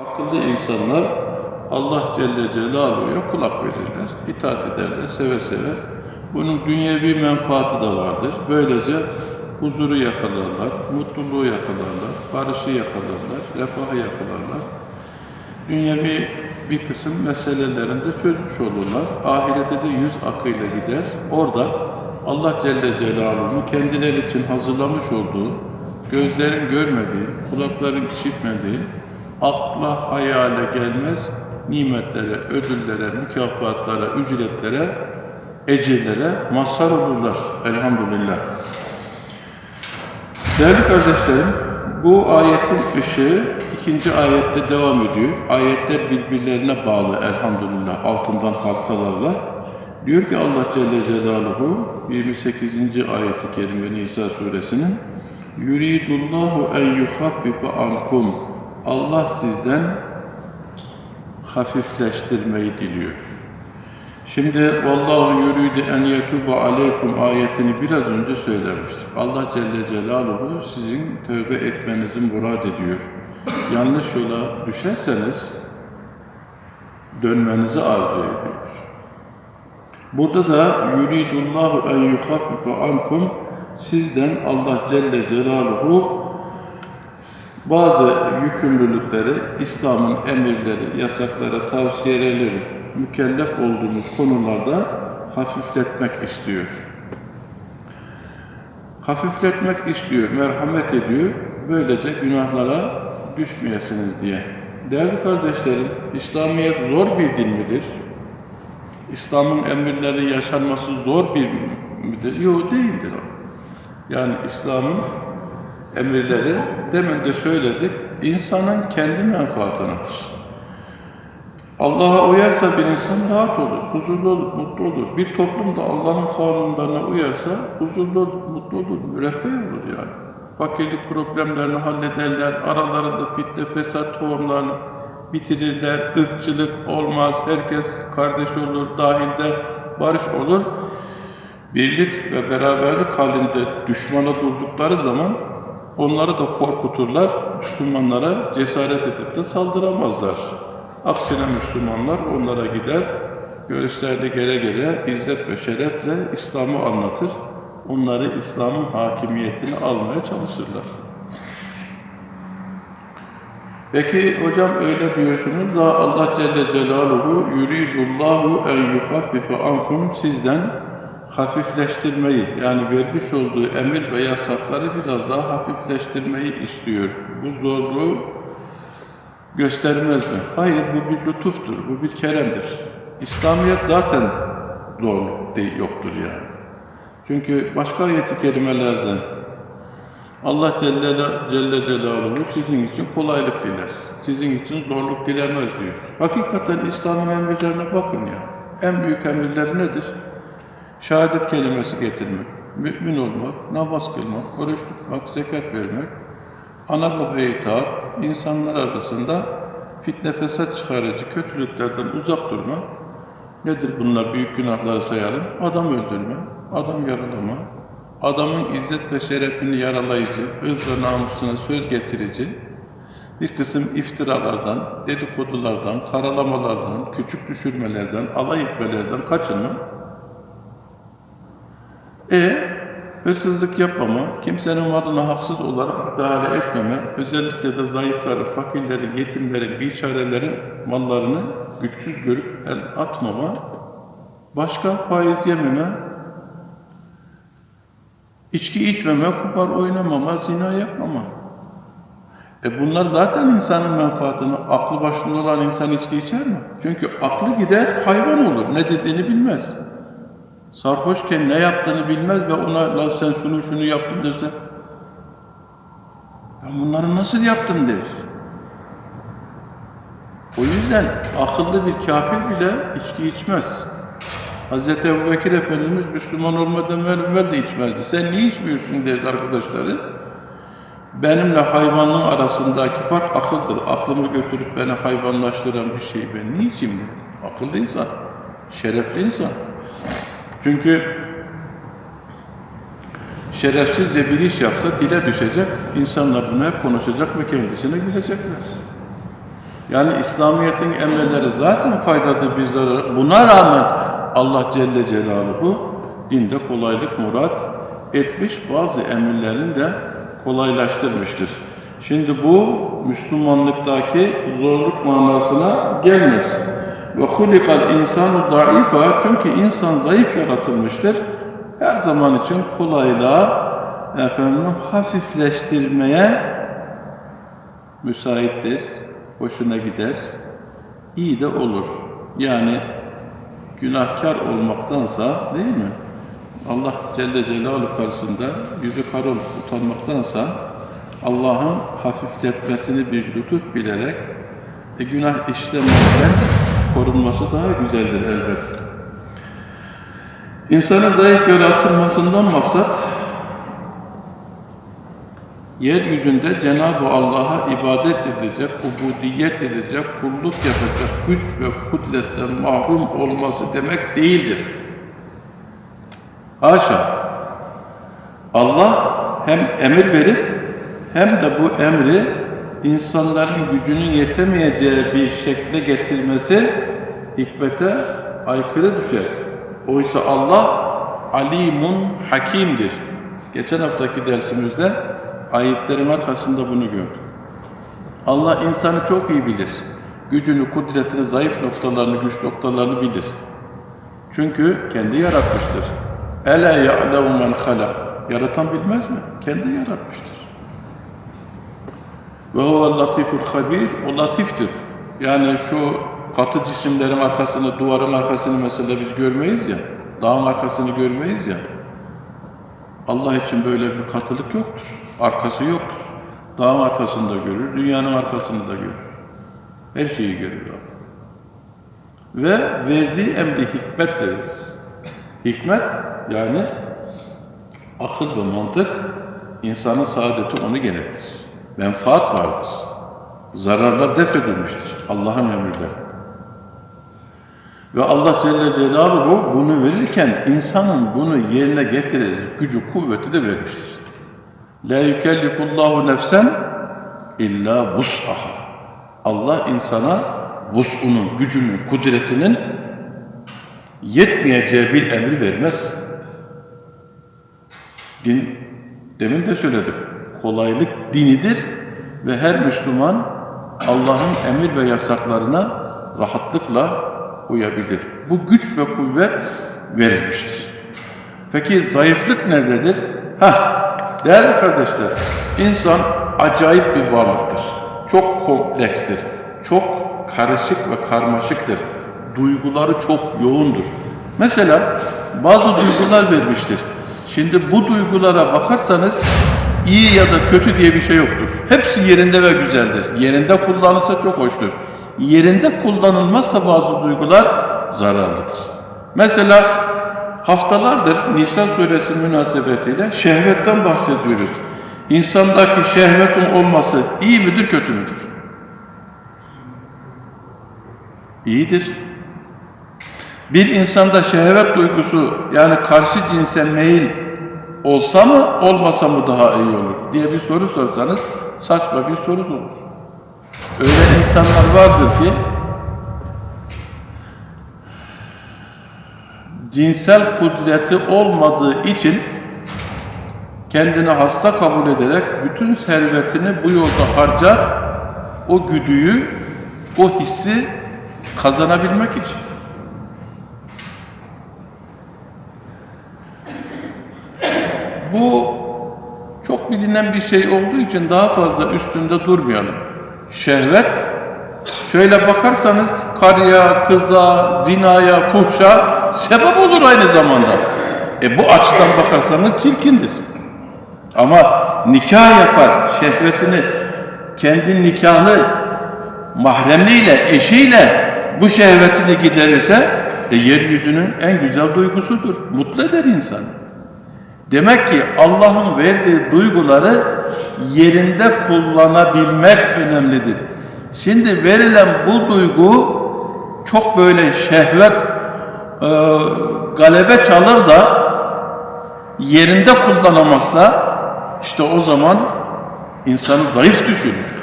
Akıllı insanlar Allah Celle Celaluhu'ya kulak verirler, itaat ederler seve seve. Bunun dünyevi menfaati de vardır. Böylece huzuru yakalarlar, mutluluğu yakalarlar, barışı yakalarlar, refahı yakalarlar. Dünyevi bir kısım meselelerini de çözmüş olurlar. Ahirete de yüz akıyla gider. Orada Allah Celle Celaluhu'nun kendileri için hazırlamış olduğu, gözlerin görmediği, kulakların işitmediği, akla hayale gelmez nimetlere, ödüllere, mükafatlara, ücretlere, ecirlere mazhar olurlar. Elhamdülillah. Değerli kardeşlerim, bu ayetin ışığı ikinci ayette devam ediyor. Ayetler birbirlerine bağlı elhamdülillah altından halkalarla. Diyor ki Allah Celle Celaluhu 28. ayeti kerime Nisa suresinin Yuridullahu en yuhaffife ankum Allah sizden hafifleştirmeyi diliyor. Şimdi vallahu yuridu en yetuba aleykum ayetini biraz önce söylemiştik. Allah Celle Celaluhu sizin tövbe etmenizi murad ediyor. Yanlış yola düşerseniz dönmenizi arzu ediyor. Burada da yuridullahu en yuhaffife ankum sizden Allah Celle Celaluhu bazı yükümlülükleri, İslam'ın emirleri, yasakları, tavsiyeleri, mükellef olduğumuz konularda hafifletmek istiyor. Hafifletmek istiyor, merhamet ediyor. Böylece günahlara düşmeyesiniz diye. Değerli kardeşlerim, İslamiyet zor bir din midir? İslam'ın emirleri yaşanması zor bir midir? Yok değildir o. Yani İslam'ın emirleri demin de söyledik, insanın kendi menfaatınadır. Allah'a uyarsa bir insan rahat olur, huzurlu olur, mutlu olur. Bir toplum da Allah'ın kanunlarına uyarsa huzurlu olur, mutlu olur, müreffeh olur yani. Fakirlik problemlerini hallederler, aralarında fitne, fesat tohumlarını bitirirler, ırkçılık olmaz, herkes kardeş olur, dahilde barış olur. Birlik ve beraberlik halinde düşmana durdukları zaman onları da korkuturlar, Müslümanlara cesaret edip de saldıramazlar. Aksine Müslümanlar onlara gider, göğüslerini gere gere, izzet ve şerefle İslam'ı anlatır. Onları İslam'ın hakimiyetini almaya çalışırlar. Peki hocam öyle diyorsunuz da Allah Celle Celaluhu yuridullahu en yuhaffife ankum sizden hafifleştirmeyi yani vermiş olduğu emir ve yasakları biraz daha hafifleştirmeyi istiyor. Bu zorluğu göstermez mi? Hayır bu bir lütuftur, bu bir keremdir. İslamiyet zaten zorluk değil, yoktur yani. Çünkü başka ayeti kerimelerde Allah Celle, Celle Celaluhu sizin için kolaylık diler. Sizin için zorluk dilemez diyor. Hakikaten İslam'ın emirlerine bakın ya. En büyük emirleri nedir? Şehadet kelimesi getirmek, mümin olmak, namaz kılmak, oruç tutmak, zekat vermek, ana babaya itaat, insanlar arasında fitne fesat çıkarıcı kötülüklerden uzak durma. Nedir bunlar? Büyük günahları sayalım. Adam öldürme, adam yaralama, adamın izzet ve şerefini yaralayıcı, hız ve namusuna söz getirici, bir kısım iftiralardan, dedikodulardan, karalamalardan, küçük düşürmelerden, alay etmelerden kaçınma. E hırsızlık yapmama, kimsenin malına haksız olarak müdahale etmeme, özellikle de zayıfların, fakirlerin, yetimlerin, biçarelerin mallarını güçsüz görüp el atmama, başka faiz yememe, içki içmeme, kumar oynamama, zina yapmama. E bunlar zaten insanın menfaatini, aklı başında olan insan içki içer mi? Çünkü aklı gider, hayvan olur, ne dediğini bilmez. Sarhoşken ne yaptığını bilmez ve ona lan sen şunu şunu yaptın dese ben bunları nasıl yaptım der. O yüzden akıllı bir kafir bile içki içmez. Hz. Ebu Bekir Efendimiz Müslüman olmadan evvel de içmezdi. Sen niye içmiyorsun derdi arkadaşları. Benimle hayvanlığın arasındaki fark akıldır. Aklımı götürüp beni hayvanlaştıran bir şey ben niye içeyim. Akıllı insan, şerefli insan. Çünkü şerefsizce bir iş yapsa dile düşecek, insanlar bunu hep konuşacak ve kendisine gülecekler. Yani İslamiyet'in emelleri zaten faydalı bir. Buna rağmen Allah Celle Celaluhu dinde kolaylık murat etmiş, bazı emirlerini de kolaylaştırmıştır. Şimdi bu Müslümanlıktaki zorluk manasına gelmez. Ve hulikal insanu daifa çünkü insan zayıf yaratılmıştır. Her zaman için kolaylığa efendim hafifleştirmeye müsaittir, hoşuna gider, iyi de olur. Yani günahkar olmaktansa değil mi? Allah Celle Celaluhu karşısında yüzü kara olup utanmaktansa Allah'ın hafifletmesini bir lütuf bilerek e, günah işlemekten korunması daha güzeldir elbette. İnsanın zayıf yaratılmasından maksat yeryüzünde Cenab-ı Allah'a ibadet edecek, ubudiyet edecek, kulluk yapacak güç ve kudretten mahrum olması demek değildir. Haşa! Allah hem emir verip hem de bu emri insanların gücünün yetemeyeceği bir şekle getirmesi hikmete aykırı düşer. Oysa Allah alimun hakimdir. Geçen haftaki dersimizde ayetlerin arkasında bunu gördük. Allah insanı çok iyi bilir. Gücünü, kudretini, zayıf noktalarını, güç noktalarını bilir. Çünkü kendi yaratmıştır. Ela ya'lemu men halak. Yaratan bilmez mi? Kendi yaratmıştır. Ve huve latiful habir. O latiftir. Yani şu katı cisimlerin arkasını, duvarın arkasını mesela biz görmeyiz ya. Dağın arkasını görmeyiz ya. Allah için böyle bir katılık yoktur. Arkası yoktur. Dağın arkasında görür, dünyanın arkasını da görür. Her şeyi görür Allah. Ve verdiği emri hikmet de verir. Hikmet yani akıl ve mantık insanın saadeti onu gerektirir. Menfaat vardır. Zararlar def edilmiştir. Allah'ın emriyle. Ve Allah Celle Celaluhu bunu verirken insanın bunu yerine getirecek gücü, kuvveti de vermiştir. La yükellifullahu nefsen illa vus'aha. Allah insana vus'unun, gücünün, kudretinin yetmeyeceği bir emri vermez. Din, demin de söyledim, kolaylık dinidir ve her Müslüman Allah'ın emir ve yasaklarına rahatlıkla uyabilir. Bu güç ve kuvvet verilmiştir. Peki zayıflık nerededir? Ha, değerli kardeşler, insan acayip bir varlıktır. Çok komplekstir. Çok karışık ve karmaşıktır. Duyguları çok yoğundur. Mesela bazı duygular vermiştir. Şimdi bu duygulara bakarsanız iyi ya da kötü diye bir şey yoktur. Hepsi yerinde ve güzeldir. Yerinde kullanılsa çok hoştur. Yerinde kullanılmazsa bazı duygular zararlıdır. Mesela haftalardır Nisa suresi münasebetiyle şehvetten bahsediyoruz. İnsandaki şehvetin olması iyi midir, kötü müdür? İyidir. Bir insanda şehvet duygusu yani karşı cinse meyil olsa mı olmasa mı daha iyi olur diye bir soru sorsanız saçma bir soru olur. Öyle insanlar vardır ki cinsel kudreti olmadığı için kendini hasta kabul ederek bütün servetini bu yolda harcar, o güdüyü, o hissi kazanabilmek için. Bu çok bilinen bir şey olduğu için daha fazla üstünde durmayalım. Şehvet, şöyle bakarsanız karıya, kıza, zinaya, fuhşa sebep olur aynı zamanda. E bu açıdan bakarsanız çirkindir. Ama nikah yapar, şehvetini, kendi nikahını mahremiyle, eşiyle bu şehvetini giderirse e, yeryüzünün en güzel duygusudur. Mutlu eder insanı. Demek ki Allah'ın verdiği duyguları yerinde kullanabilmek önemlidir. Şimdi verilen bu duygu çok böyle şehvet e, galebe çalır da yerinde kullanamazsa işte o zaman insanı zayıf düşürür.